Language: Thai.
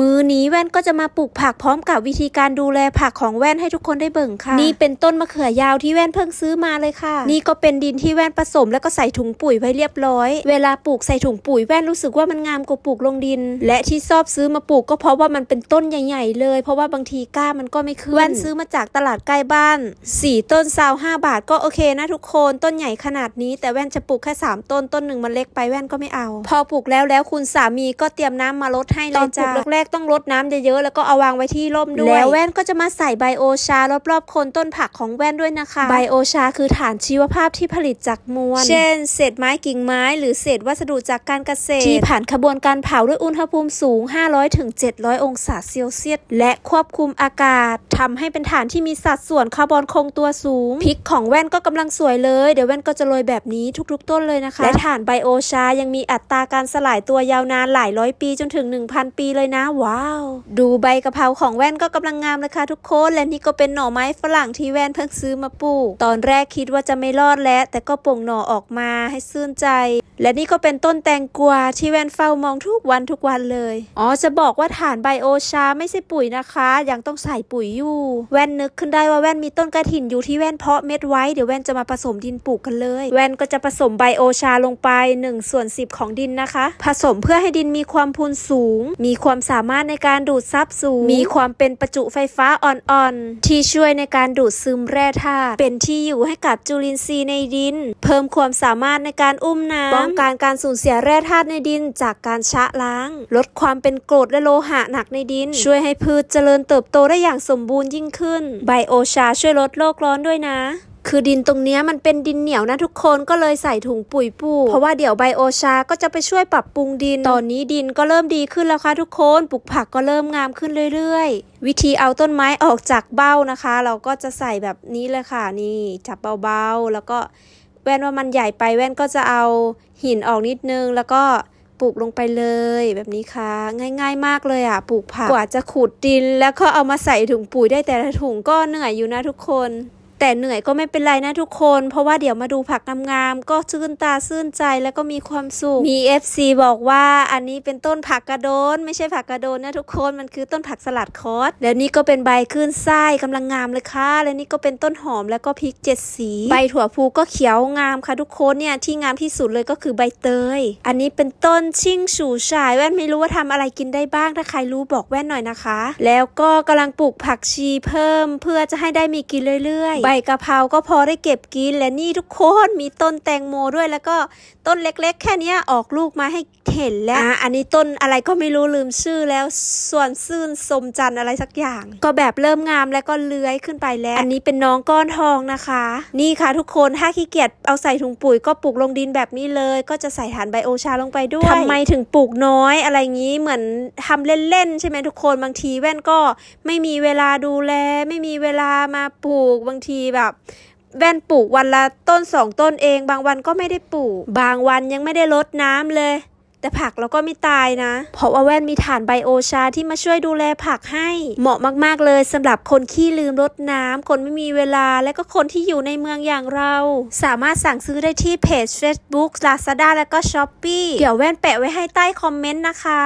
มือนี้แว่นก็จะมาปลูกผักพร้อมกับวิธีการดูแลผักของแว่นให้ทุกคนได้เบิ่งค่ะ นี่เป็นต้นมะเขือยาวที่แว่นเพิ่งซื้อมาเลยค่ะ นี่ก็เป็นดินที่แว่นผสมแล้วก็ใส่ถุงปุ๋ยไว้เรียบร้อย เวลาปลูกใส่ถุงปุ๋ยแว่นรู้สึกว่ามันงามกว่าปลูกลงดิน และที่ชอบซื้อมาปลูกก็เพราะว่ามันเป็นต้นใหญ่ ๆ เลย เพราะว่าบางทีก้ามันก็ไม่ขึ้นแว่นซื้อมาจากตลาดใกล้บ้านสี่ต้นซาวห้าบาทก็โอเคนะทุกคนต้นใหญ่ขนาดนี้ แต่แว่นจะปลูกแค่สามต้นต้นหนึ่งมันเล็กไปแว่นก็ไม่เอา พอปลูกแล้วแล้วคุณสามีก็เตรียมน้ำมาลดให้เลยตอนปลูกแรกๆต้องรดน้ำเยอะๆแล้วก็เอาวางไว้ที่ร่มด้วยแล้วแว่นก็จะมาใส่ไบโอชารอบๆโคนต้นผักของแว่นด้วยนะคะไบโอชาคือฐานชีวภาพที่ผลิตจากมวล เช่น เศษไม้กิ่งไม้ หรือเศษวัสดุจากการเกษตร ที่ผ่านขบวนการเผาด้วยอุณหภูมิสูง 500ถึง700 องศาเซลเซียส และควบคุมอากาศทำให้เป็นฐานที่มีสัดส่วนคาร์บอนคงตัวสูงพริกของแว่นก็กำลังสวยเลย เดี๋ยวแว่นก็จะโรยแบบนี้ทุกๆ ต้นเลยนะคะ และฐานไบโอชายังมีอัตราการสลายตัวยาวนานหลายร้อยปีจนถึง 1,000 ปีเลยนะว้าว ดูใบกะเพราของแว่นก็กำลังงามเลยค่ะทุกคน และนี่ก็เป็นหน่อไม้ฝรั่งที่แว่นเพิ่งซื้อมาปลูก ตอนแรกคิดว่าจะไม่รอดแล้ว แต่ก็ปลงหน่อออกมาให้ซื่นใจ และนี่ก็เป็นต้นแตงกวาที่แว่นเฝ้ามองทุกวันทุกวันเลย อ๋อจะบอกว่าฐานไบโอชาไม่ใช่ปุ๋ยนะคะ ยังต้องใส่ปุ๋ยอยู่ แว่นนึกขึ้นได้ว่าแว่นมีต้นกระถินอยู่ที่แว่นเพาะเม็ดไว้เดี๋ยวแว่นจะมาผสมดินปลูกกันเลย แว่นก็จะผสมไบโอชาลงไป1ส่วน10 ของดินนะคะ ผสมเพื่อให้ดินมีความพูนสูง มีความสามารถในการดูดซับสูง มีความเป็นประจุไฟฟ้าอ่อนๆ ที่ช่วยในการดูดซึมแร่ธาตุ เป็นที่อยู่ให้กับจุลินทรีย์ในดิน เพิ่มความสามารถในการอุ้มน้ำป้องกันการสูญเสียแร่ธาตุในดินจากการชะล้าง ลดความเป็นกรดและโลหะหนักในดิน ช่วยให้พืชเจริญเติบโตได้อย่างสมบูรณ์ยิ่งขึ้น ไบโอชาช่วยลดโลกร้อนด้วยนะ คือดินตรงนี้มันเป็นดินเหนียวนะทุกคนก็เลยใส่ถุงปุ๋ยปูเพราะว่าเดี๋ยวไบโอชาก็จะไปช่วยปรับปรุงดิน ตอนนี้ดินก็เริ่มดีขึ้นแล้วค่ะทุกคนปลูกผักก็เริ่มงามขึ้นเรื่อยๆ วิธีเอาต้นไม้ออกจากเบ้านะคะ เราก็จะใส่แบบนี้เลยค่ะนี่จับเบาๆ แล้วก็แว่นว่ามันใหญ่ไปแว่นก็จะเอาหินออกนิดนึงแล้วก็ปลูกลงไปเลยแบบนี้ค่ะ ง่าย ๆ มากเลยอะปลูกผักกว่าจะขุดดิน แล้วก็เอามาใส่ถุงปุ๋ยได้แต่ละถุงก็เหนื่อยอยู่นะทุกคน แต่เหนื่อยก็ไม่เป็นไรนะทุกคน เพราะว่าเดี๋ยวมาดูผักงามๆก็ชื่นตาชื่นใจแล้วก็มีความสุข มี FC บอกว่าอันนี้เป็นต้นผักกระโดน ไม่ใช่ผักกระโดนนะทุกคนมันคือต้นผักสลัดคอสแล้วนี่ก็เป็นใบขึ้นไส้กำลังงามเลยค่ะ และนี่ก็เป็นต้นหอมแล้วก็พริกเจ็ดสี ใบถั่วพูก็เขียวงามค่ะทุกคนเนี่ยที่งามที่สุดเลยก็คือใบเตย อันนี้เป็นต้นชิ่งฉูฉายแว่นไม่รู้ว่าทำอะไรกินได้บ้างถ้าใครรู้บอกแว่นหน่อยนะคะ แล้วก็กำลังปลูกผักชีเพิ่มเพื่อจะให้ได้มีกินเรื่อยๆใบกะเพราก็พอได้เก็บกินและนี่ทุกคนมีต้นแตงโมด้วยแล้วก็ ต้นเล็กๆ แค่เนี้ยออกลูกมาให้เห็นแล้วอะอันนี้ต้นอะไรก็ไม่รู้ลืมชื่อแล้วส่วนซื่นสมจันทร์อะไรสักอย่าง ก็แบบเริ่มงามแล้วก็เลื้อยขึ้นไปแล้ว อันนี้เป็นน้องก้อนทองนะคะ นี่ค่ะทุกคนถ้าขี้เกียจเอาใส่ถุงปุ๋ยก็ปลูกลงดินแบบนี้เลย ก็จะใส่ฐานไบโอชาลงไปด้วยทำไมถึงปลูกน้อยอะไรงี้เหมือนทำเล่นๆใช่ไหมทุกคนบางทีแว่นก็ไม่มีเวลาดูแล ไม่มีเวลามาปลูกบางทีแบบ แว่นปลูกวันละต้นสองต้นเอง บางวันก็ไม่ได้ปลูก บางวันยังไม่ได้รดน้ำเลย แต่ผักเราก็ไม่ตายนะ เพราะว่าแว่นมีฐานไบโอชาที่มาช่วยดูแลผักให้ เหมาะมากๆเลยสำหรับคนขี้ลืมรดน้ำคนไม่มีเวลาและก็คนที่อยู่ในเมืองอย่างเรา สามารถสั่งซื้อได้ที่เพจ Facebook Lazada และก็ Shopee เดี๋ยวแว่นแปะไว้ให้ใต้คอมเมนต์นะคะ